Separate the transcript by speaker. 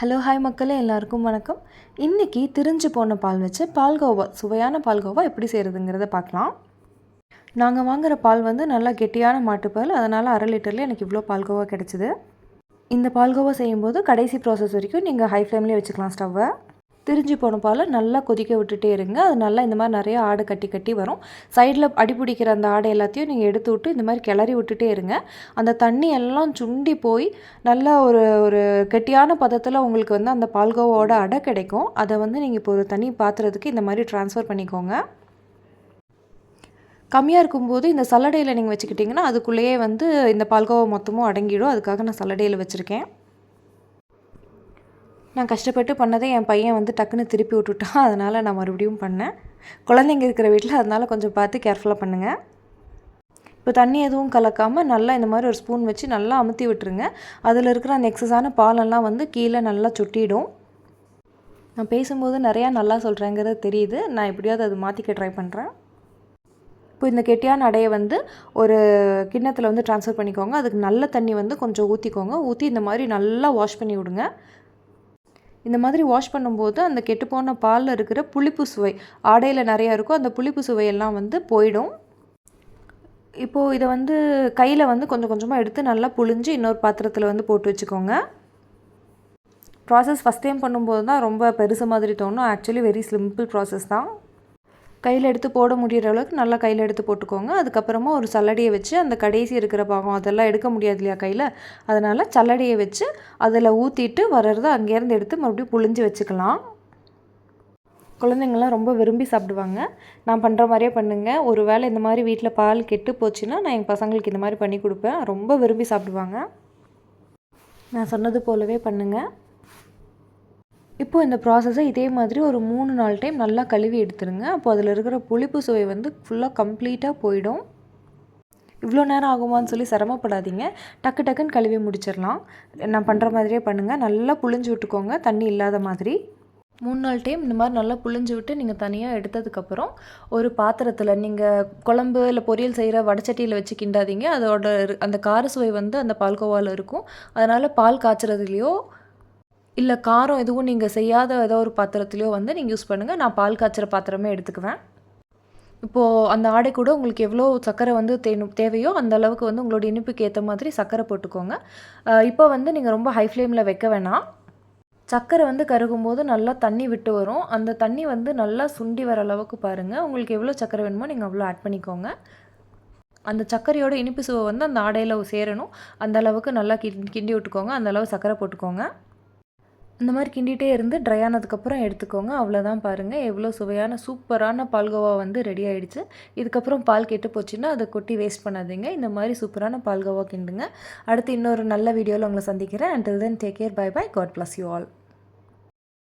Speaker 1: Hello hi மக்களே எல்லாருக்கும் வணக்கம். இன்றைக்கி திரிஞ்சு போன பால் வச்சு பால்கோவா சுவையான பால்கோவா எப்படி செய்கிறதுங்கிறத பார்க்கலாம். நாங்கள் வாங்குகிற பால் வந்து நல்லா கெட்டியான மாட்டுப்பால் அதனால் அரை லிட்டரில் எனக்கு இவ்வளோ பால்கோவா கிடச்சிது. இந்த பால்கோவா செய்யும்போது கடைசி ப்ராசஸ் வரைக்கும் நீங்கள் ஹை ஃப்ளேம்லேயே வச்சுக்கலாம் ஸ்டவ்வை திரிஞ்சு போன பாலை நல்லா கொதிக்க விட்டுட்டே இருங்க. அது நல்லா இந்த மாதிரி நிறைய ஆடை கட்டி கட்டி வரும். சைடில் அடி பிடிக்கிற அந்த ஆடை எல்லாத்தையும் நீங்கள் எடுத்து விட்டு இந்த மாதிரி கிளறி விட்டுட்டே இருங்க. அந்த தண்ணி எல்லாம் சுண்டி போய் நல்ல ஒரு ஒரு கெட்டியான பதத்தில் உங்களுக்கு வந்து அந்த பால்கோவோட அடை கிடைக்கும். அதை வந்து நீங்கள் இப்போ ஒரு தனி பாத்திரத்துக்கு இந்த மாதிரி ட்ரான்ஸ்ஃபர் பண்ணிக்கோங்க. கம்மியாக இருக்கும்போது இந்த சல்லடையில் நீங்கள் வச்சுக்கிட்டிங்கன்னா அதுக்குள்ளேயே வந்து இந்த பால்கோவா மொத்தமும் அடங்கிடும். அதுக்காக நான் சல்லடையில் வச்சுருக்கேன். நான் கஷ்டப்பட்டு பண்ணதை என் பையன் வந்து டக்குன்னு திருப்பி விட்டுட்டான். அதனால் நான் மறுபடியும் பண்ணேன். குழந்தைங்க இருக்கிற வீட்டில் அதனால் கொஞ்சம் பார்த்து கேர்ஃபுல்லாக பண்ணுங்கள் இப்போ தண்ணி எதுவும் கலக்காமல் நல்லா இந்த மாதிரி ஒரு ஸ்பூன் வச்சு நல்லா அமுத்தி விட்டுருங்க. அதில் இருக்கிற அந்த எக்ஸஸான பாலெல்லாம் வந்து கீழே நல்லா சுட்டிடும். நான் பேசும்போது நிறையா நல்லா சொல்கிறேங்கிறது தெரியுது. நான் எப்படியாவது அது மாற்றிக்க ட்ரை பண்ணுறேன் இப்போ இந்த கெட்டியான அடையை வந்து ஒரு கிண்ணத்தில் வந்து ட்ரான்ஸ்ஃபர் பண்ணிக்கோங்க. அதுக்கு நல்ல தண்ணி வந்து கொஞ்சம் ஊற்றிக்கோங்க ஊற்றி இந்த மாதிரி நல்லா வாஷ் பண்ணி விடுங்க. இந்த மாதிரி வாஷ் பண்ணும்போது அந்த கெட்டுப்போன பாலில் இருக்கிற புளிப்பு சுவை ஆடையில் நிறையா இருக்கும். அந்த புளிப்பு சுவையெல்லாம் வந்து போயிடும். இப்போது இதை வந்து கையில் வந்து கொஞ்சம் கொஞ்சமாக எடுத்து நல்லா புழிஞ்சு இன்னொரு பாத்திரத்தில் வந்து போட்டு வச்சுக்கோங்க. ப்ராசஸ் ஃபஸ்ட் டைம் பண்ணும்போது தான் ரொம்ப பெருசு மாதிரி தோணும். ஆக்சுவலி வெரி சிம்பிள் ப்ராசஸ் தான். கையில் எடுத்து போட முடிகிற அளவுக்கு நல்லா கையில் எடுத்து போட்டுக்கோங்க. அதுக்கப்புறமா ஒரு சல்லடியை வச்சு அந்த கடைசி இருக்கிற பாகம் அதெல்லாம் எடுக்க முடியாது இல்லையா கையில்? அதனால் சல்லடியை வச்சு அதில் ஊற்றிட்டு வர்றதை அங்கேருந்து எடுத்து மறுபடியும் புழிஞ்சு வச்சுக்கலாம். குழந்தைங்கள்லாம் ரொம்ப விரும்பி சாப்பிடுவாங்க. நான் பண்ணுற மாதிரியே பண்ணுங்கள் ஒரு வேளை இந்த மாதிரி வீட்டில் பால் கெட்டு போச்சுன்னா நான் எங்கள் பசங்களுக்கு இந்த மாதிரி பண்ணி கொடுப்பேன். ரொம்ப விரும்பி சாப்பிடுவாங்க. நான் சொன்னது போலவே பண்ணுங்கள் இப்போது இந்த ப்ராசஸை இதே மாதிரி ஒரு மூணு நாலு டைம் நல்லா கழுவி எடுத்துருங்க. அப்போ அதில் இருக்கிற புளிப்பு சுவை வந்து ஃபுல்லாக கம்ப்ளீட்டாக போயிடும். இவ்வளோ நேரம் ஆகுமான்னு சொல்லி சிரமப்படாதீங்க. டக்கு டக்குன்னு கழுவி முடிச்சிடலாம். நான் பண்ணுற மாதிரியே பண்ணுங்கள் நல்லா புழிஞ்சு விட்டுக்கோங்க. தண்ணி இல்லாத மாதிரி. மூணு நாள் டைம் இந்த மாதிரி நல்லா புழிஞ்சு விட்டு நீங்கள் தனியாக எடுத்ததுக்கப்புறம் ஒரு பாத்திரத்தில் நீங்கள் குழம்பு இல்லை பொரியல் செய்கிற வடச்சட்டியில் வச்சு கிண்டாதீங்க. அதோட அந்த கார சுவை வந்து அந்த பால்கோவாவில் இருக்கும். அதனால் பால் காய்ச்சறதுலேயோ இல்லை காரம் எதுவும் நீங்கள் செய்யாத ஏதோ ஒரு பாத்திரத்துலையோ வந்து நீங்கள் யூஸ் பண்ணுங்கள் நான் பால் காய்ச்சிற பாத்திரமே எடுத்துக்குவேன். இப்போது அந்த ஆடை கூட உங்களுக்கு எவ்வளோ சர்க்கரை வந்து தேணும் தேவையோ அந்த அளவுக்கு வந்து உங்களோட இனிப்புக்கு ஏற்ற மாதிரி சர்க்கரை போட்டுக்கோங்க. இப்போ வந்து நீங்கள் ரொம்ப ஹை ஃப்ளேமில் வைக்க வேணாம். சர்க்கரை வந்து கருகும் போது நல்லா தண்ணி விட்டு வரும். அந்த தண்ணி வந்து நல்லா சுண்டி வர அளவுக்கு பாருங்கள் உங்களுக்கு எவ்வளோ சர்க்கரை வேணுமோ நீங்கள் அவ்வளோ ஆட் பண்ணிக்கோங்க. அந்த சர்க்கரையோட இனிப்பு சுவை வந்து அந்த ஆடையில் சேரணும். அந்த அளவுக்கு நல்லா கிண்டி விட்டுக்கோங்க. அந்த அளவு சர்க்கரை போட்டுக்கோங்க. இந்த மாதிரி கிண்டிகிட்டே இருந்து ட்ரை ஆனதுக்கப்புறம் எடுத்துக்கோங்க. அவ்வளோதான் பாருங்கள் எவ்வளோ சுவையான சூப்பரான பால்கோவா வந்து ரெடி ஆகிடுச்சு இதுக்கப்புறம் பால் கெட்டு போச்சுன்னா அதை கொட்டி வேஸ்ட் பண்ணாதீங்க. இந்த மாதிரி சூப்பரான பால்கோவா கிண்டுங்க. அடுத்து இன்னொரு நல்ல வீடியோவில் உங்களை சந்திக்கிறேன். Until then take care bye bye God bless you all